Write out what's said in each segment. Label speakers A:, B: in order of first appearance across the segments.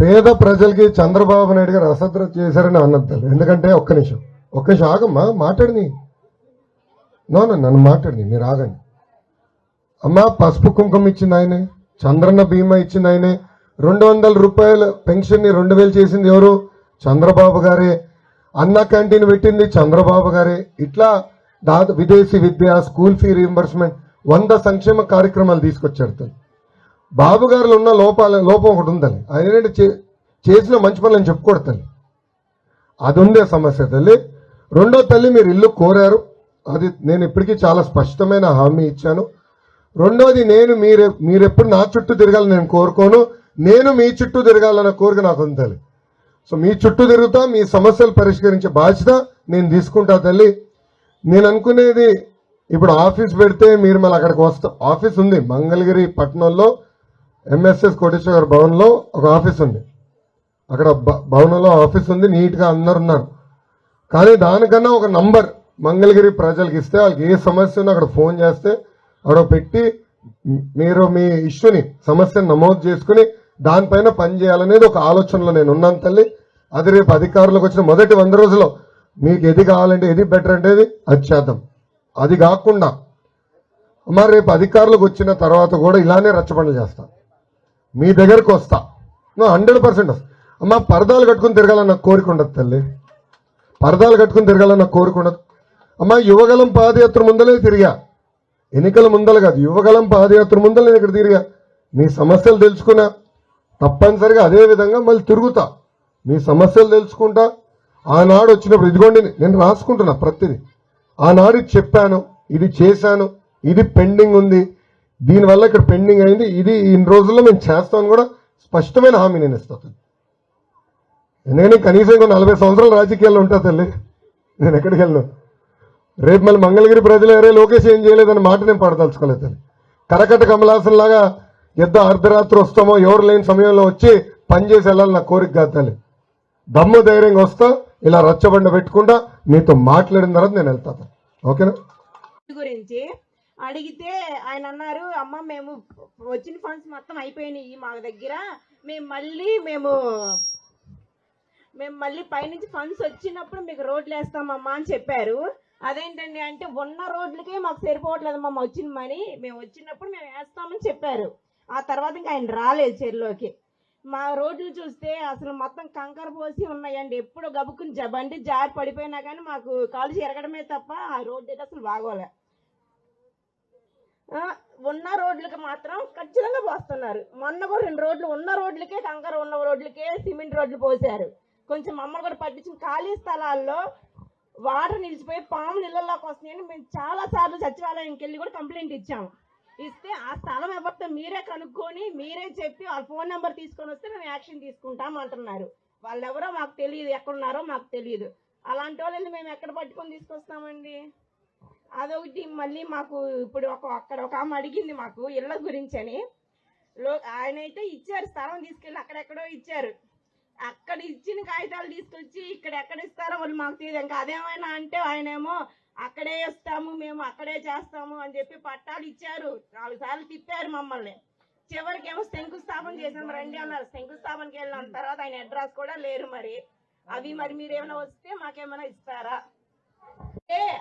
A: పేద ప్రజలకి చంద్రబాబు నాయుడు గారు అసద్ర చేశారని అన్నది ఎందుకంటే ఒక్క నిమిషం. ఒక్క నిమిషం ఆగమ్మా మాట్లాడిని. నో నన్ను మాట్లాడిని మీరు ఆగండి. అమ్మా పసుపు కుంకుమ ఇచ్చింది ఆయనే చంద్రన్న బీమా ఇచ్చింది ఆయనే. రెండు వందల రూపాయల పెన్షన్ని రెండు వేలు చేసింది ఎవరు? చంద్రబాబు గారే. అన్న క్యాంటీన్ పెట్టింది చంద్రబాబు గారే. ఇట్లా దాదాపు విదేశీ విద్య స్కూల్ ఫీ రీంబర్స్మెంట్ వంద సంక్షేమ కార్యక్రమాలు తీసుకొచ్చారు బాబు గారిలో ఉన్న లోపాల లోపం ఒకటి ఉందని ఆయన ఏంటంటే చే- చేసిన మంచి పనులు అని చెప్పుకోడు తల్లి. అది ఉండే సమస్య తల్లి. రెండో తల్లి మీరు ఇల్లు కోరారు. అది నేను ఇప్పటికీ చాలా స్పష్టమైన హామీ ఇచ్చాను. రెండోది నేను మీరే మీరెప్పుడు నా చుట్టూ తిరగాలని నేను కోరుకోను. నేను మీ చుట్టూ తిరగాలన్న కోరిక నాకు ఉంది తల్లి. సో మీ చుట్టూ తిరుగుతా మీ సమస్యలు పరిష్కరించే బాధ్యత నేను తీసుకుంటా తల్లి. నేను అనుకునేది ఇప్పుడు ఆఫీస్ పెడితే మీరు మళ్ళీ అక్కడికి వస్తా ఆఫీస్ ఉంది మంగళగిరి పట్టణంలో. ఎంఎస్ఎస్ కోటేశ్వర భవన్లో ఒక ఆఫీస్ ఉంది. అక్కడ భ- భవనంలో ఆఫీస్ ఉంది నీట్గా అందరు ఉన్నారు. కానీ దానికన్నా ఒక నంబర్ మంగళగిరి ప్రజలకు ఇస్తే వాళ్ళకి ఏ సమస్య ఉన్నా అక్కడ ఫోన్ చేస్తే అక్కడ పెట్టి మీరు మీ ఇష్యూని సమస్యను నమోదు చేసుకుని దానిపైన పని చేయాలనేది ఒక ఆలోచనలో నేను ఉన్నాను తల్లి. అది రేపు అధికారులకు వచ్చిన మొదటి వంద రోజుల్లో మీకు ఏది కావాలంటే ఏది బెటర్ అంటేది అది చేద్దాం. అది కాకుండా మరి రేపు అధికారులకు వచ్చిన తర్వాత కూడా ఇలానే రచ్చబండలు చేస్తాను మీ దగ్గరకు వస్తా. హండ్రెడ్ పర్సెంట్ అమ్మా పరదాలు కట్టుకుని తిరగాలన్న కోరిక ఉండదు తల్లి. పరదాలు కట్టుకుని తిరగాలన్న కోరిక ఉండదు. అమ్మా యువగలం పాదయాత్ర ముందలే తిరిగా. ఎన్నికల ముందల కాదు యువగలం పాదయాత్ర ముందల నేను ఇక్కడ తిరిగా. మీ సమస్యలు తెలుసుకున్నా తప్పనిసరిగా అదే విధంగా మళ్ళీ తిరుగుతా. మీ సమస్యలు తెలుసుకుంటా. ఆనాడు వచ్చినప్పుడు ఇదిగోండి నేను రాసుకుంటున్నా ప్రతిదీ. ఆనాడు చెప్పాను ఇది చేశాను ఇది పెండింగ్ ఉంది. దీనివల్ల ఇక్కడ పెండింగ్ అయింది. ఇది ఇన్ని రోజుల్లో మేము చేస్తామని కూడా స్పష్టమైన హామీ నేను ఇస్తాను ఎందుకంటే కనీసం ఇంకో నలభై సంవత్సరాలు రాజకీయాల్లో ఉంటా తల్లి. నేను ఎక్కడికి వెళ్ళను. రేపు మళ్ళీ మంగళగిరి ప్రజలు ఎవరే లోకేష్ ఏం చేయలేదని మాట నేను పడదలుచుకోలేదు తల్లి. కరకట కమలాసన్ లాగా ఎద్ద అర్ధరాత్రి వస్తామో ఎవరు లేని సమయంలో వచ్చి పనిచేసి వెళ్ళాలి నా కోరిక కాదు తల్లి. దమ్ము ధైర్యంగా వస్తా ఇలా రచ్చబండ పెట్టుకుంటా మీతో మాట్లాడిన తర్వాత నేను వెళ్తాను ఓకేనా?
B: గురించి అడిగితే ఆయన అన్నారు అమ్మ మేము వచ్చిన ఫండ్స్ మొత్తం అయిపోయినాయి మా దగ్గర. మేము మళ్ళీ మేము మేము మళ్ళీ పైనుంచి ఫండ్స్ వచ్చినప్పుడు మీకు రోడ్లు వేస్తామమ్మా అని చెప్పారు. అదేంటండి అంటే ఉన్న రోడ్లకే మాకు సరిపోవట్లేదమ్మా మా వచ్చిన మనీ. మేము వచ్చినప్పుడు మేము వేస్తామని చెప్పారు. ఆ తర్వాత ఇంకా ఆయన రాలేదు చెరులోకి మా రోడ్లు చూస్తే అసలు మొత్తం కంకర పోసి ఉన్నాయండి. ఎప్పుడు గబుకుని జ- బండి జారి పడిపోయినా కానీ మాకు కాలు ఎరగడమే తప్ప ఆ రోడ్డు అయితే అసలు బాగోలే. ఉన్న రోడ్లకి మాత్రం ఖచ్చితంగా పోస్తున్నారు. మొన్న కూడా రెండు రోడ్లు ఉన్న రోడ్లకే కంకర ఉన్న రోడ్లకే సిమెంట్ రోడ్లు పోసారు కొంచెం మమ్మల్ని కూడా పట్టించిన ఖాళీ స్థలాల్లో వాటర్ నిలిచిపోయి పాములు ఇళ్ళలోకి వస్తున్నాయని మేము చాలా సార్లు సచివాలయంకి వెళ్ళి కూడా కంప్లైంట్ ఇచ్చాము ఇస్తే ఆ స్థలం ఎవరితో మీరే కనుక్కొని మీరే చెప్పి వాళ్ళ ఫోన్ నెంబర్ తీసుకొని వస్తే మేము యాక్షన్ తీసుకుంటాం అంటున్నారు. వాళ్ళు ఎవరో మాకు తెలియదు ఎక్కడున్నారో మాకు తెలియదు. అలాంటి వాళ్ళని మేము ఎక్కడ పట్టుకొని తీసుకొస్తామండి? అదొకటి మళ్ళీ మాకు ఇప్పుడు ఒక అక్కడ ఒక ఆమె అడిగింది మాకు ఇళ్ళ గురించి అని. లో ఆయన అయితే ఇచ్చారు స్థలం తీసుకెళ్ళి అక్కడెక్కడో ఇచ్చారు. అక్కడ ఇచ్చిన కాగితాలు తీసుకొచ్చి ఇక్కడ ఎక్కడ ఇస్తారో వాళ్ళు మాకు తెలియదు. ఇంకా అదేమైనా అంటే ఆయనేమో అక్కడే ఇస్తాము మేము అక్కడే చేస్తాము అని చెప్పి పట్టాలు ఇచ్చారు. నాలుగు సార్లు తిప్పారు మమ్మల్ని. చివరికి ఏమో శంకుస్థాపన చేసాం రండి అన్నారు. శంకుస్థాపనకి వెళ్ళిన తర్వాత ఆయన అడ్రస్ కూడా లేరు మరి. అవి మరి మీరేమైనా వస్తే మాకేమైనా ఇస్తారా?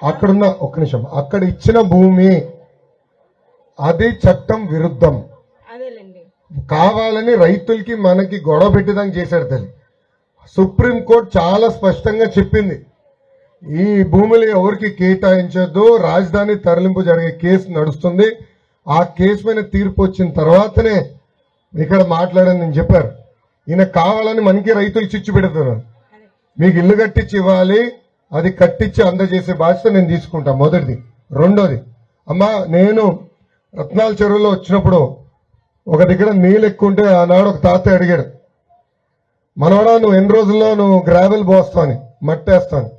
A: అక్కడున్న ఒక్క నిమిషం. అక్కడ ఇచ్చిన భూమి అది చట్టం విరుద్ధం. కావాలని రైతులకి మనకి గొడవ పెట్టేదానికి చేశాడు తల్లి. సుప్రీంకోర్టు చాలా స్పష్టంగా చెప్పింది. ఈ భూములు ఎవరికి కేటాయించొద్దు రాజధాని తరలింపు జరిగే కేసు నడుస్తుంది. ఆ కేసు మీద తీర్పు వచ్చిన తర్వాతనే ఇక్కడ మాట్లాడని నేను చెప్పారు ఈయన కావాలని మనకి రైతులు చిచ్చు పెడుతున్నారు. మీకు ఇల్లు కట్టించి ఇవ్వాలి అది కట్టించి అందజేసే బాధ్యత నేను తీసుకుంటా. మొదటిది. రెండోది అమ్మా నేను రత్నాల చెరువులో వచ్చినప్పుడు ఒక దగ్గర నీళ్ళు ఎక్కువ ఉంటే ఆనాడు ఒక తాతయ్య అడిగాడు మనవడా నువ్వు ఎన్ని రోజుల్లో నువ్వు గ్రావెల్ పోస్తాను మట్టేస్తాను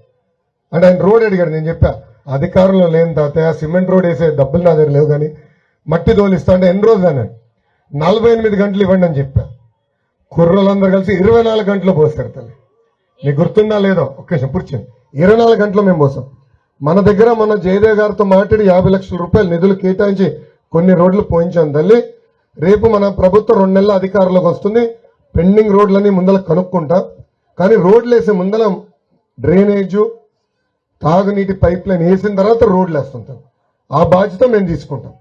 A: అంటే ఆయన రోడ్ అడిగాడు నేను చెప్పా అధికారంలో లేని తాతయ్య సిమెంట్ రోడ్ వేసే డబ్బులు నా దగ్గర లేవు కానీ మట్టి తోలిస్తా అంటే ఎన్ని రోజులు? అన్నాడు. నలభై ఎనిమిది గంటలు ఇవ్వండి అని చెప్పా. కుర్రోళ్ళందరూ కలిసి ఇరవై నాలుగు గంటలు పోస్తారు తల్లి. నీకు గుర్తుందా లేదో? ఒక్క నిమిషం ఇరవై నాలుగు గంటలు మేము పోసాం. మన దగ్గర మన జయదేవ్ గారితో మాట్లాడి యాభై లక్షల రూపాయలు నిధులు కేటాయించి కొన్ని రోడ్లు పోయించాం తల్లి. రేపు మన ప్రభుత్వం రెండు నెలల అధికారంలోకి వస్తుంది. పెండింగ్ రోడ్లన్నీ ముందల కనుక్కుంటా. కానీ రోడ్లు వేసే ముందల డ్రైనేజు తాగునీటి పైప్ లైన్ వేసిన తర్వాత రోడ్లు వేస్తుంటాం. ఆ బాధ్యత మేము తీసుకుంటాం.